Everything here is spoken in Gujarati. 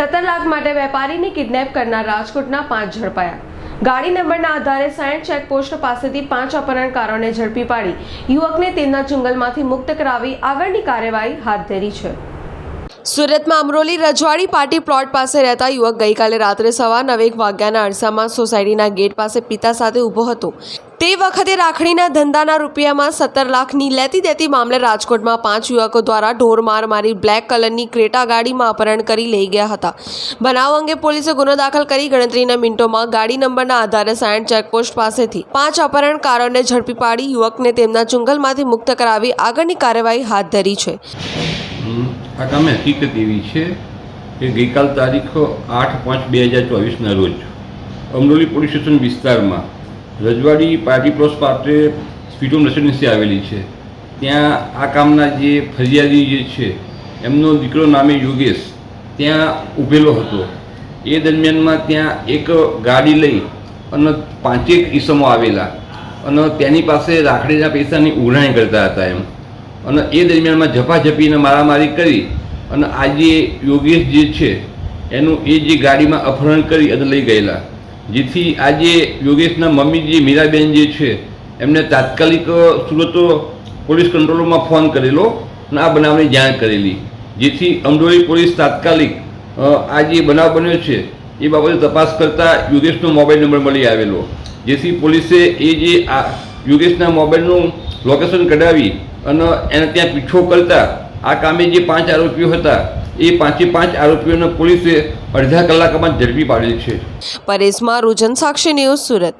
વેપારીને કિડનેપ કરનાર રાજકોટના પાંચ ઝડપાયા. ગાડી નંબરના આધારે સાયણ ચેકપોસ્ટ પાસેથી પાંચ અપહરણકારોને ઝડપી પાડી. યુવકને તેમના જંગલમાંથી મુક્ત કરાવી આગળની કાર્યવાહી હાથ ધરી છે. સુરતમાં અમરોલી રજવાડી પાર્ટી પ્લોટ પાસે રહેતા યુવક ગઈકાલે રાત્રે સવા નવેક વાગ્યાના અરસામાં સોસાયટીના ગેટ પાસે પિતા સાથે ઊભો હતો. તે વખતે રાખડીના ધંધાના રૂપિયામાં સત્તર લાખની લેતી દેતી મામલે રાજકોટમાં પાંચ યુવકો દ્વારા ઢોર માર બ્લેક કલરની ક્રેટા ગાડીમાં અપહરણ કરી લઈ ગયા હતા. બનાવ અંગે પોલીસે ગુનો દાખલ કરી ગણતરીના મિનિટોમાં ગાડી નંબરના આધારે સાયણ ચેકપોસ્ટ પાસેથી પાંચ અપહરણકારોને ઝડપી પાડી યુવકને તેમના ચુંગલમાંથી મુક્ત કરાવી આગળની કાર્યવાહી હાથ ધરી છે. છે કે ગઈકાલ તારીખ આઠ પાંચ બે હજાર ચોવીસના રોજ અમરોલી પોલીસ સ્ટેશન વિસ્તારમાં રજવાડી પાર્ટી પ્લોસ પાસે સ્પીડોમ રેસિડેન્સી આવેલી છે. ત્યાં આ કામના જે ફરિયાદી જે છે, એમનો દીકરો નામે યોગેશ ત્યાં ઊભેલો હતો. એ દરમિયાનમાં ત્યાં એક ગાડી લઈ અને પાંચેક ઈસમો આવેલા અને તેની પાસે રાખડીના પૈસાની ઉઘરાણી કરતા હતા એમ. અને એ દરમિયાનમાં ઝપાઝપીને મારામારી કરી અને આજે યોગેશ જે છે, એનું એ જે ગાડીમાં અપહરણ કરી અને લઈ ગયેલા. જેથી આજે યોગેશના મમ્મી જે મીરાબેન જે છે, એમને તાત્કાલિક સુરત પોલીસ કંટ્રોલમાં ફોન કરેલો અને આ બનાવની જાણ કરેલી. જેથી અમરોલી પોલીસ તાત્કાલિક આ જે બનાવ બન્યો છે, એ બાબતે તપાસ કરતાં યોગેશનો મોબાઈલ નંબર મળી આવેલો. જેથી પોલીસે એ જે આ યોગેશના મોબાઈલનું લોકેશન કઢાવી અને એને ત્યાં પીછો કરતા આ કામે જે પાંચ આરોપીઓ હતા એ પાંચે પાંચ આરોપીઓને પોલીસે અડધા કલાકમાં ઝડપી પાડેલ છે. પરેશ મારુજન સાક્ષી ન્યૂઝ સુરત.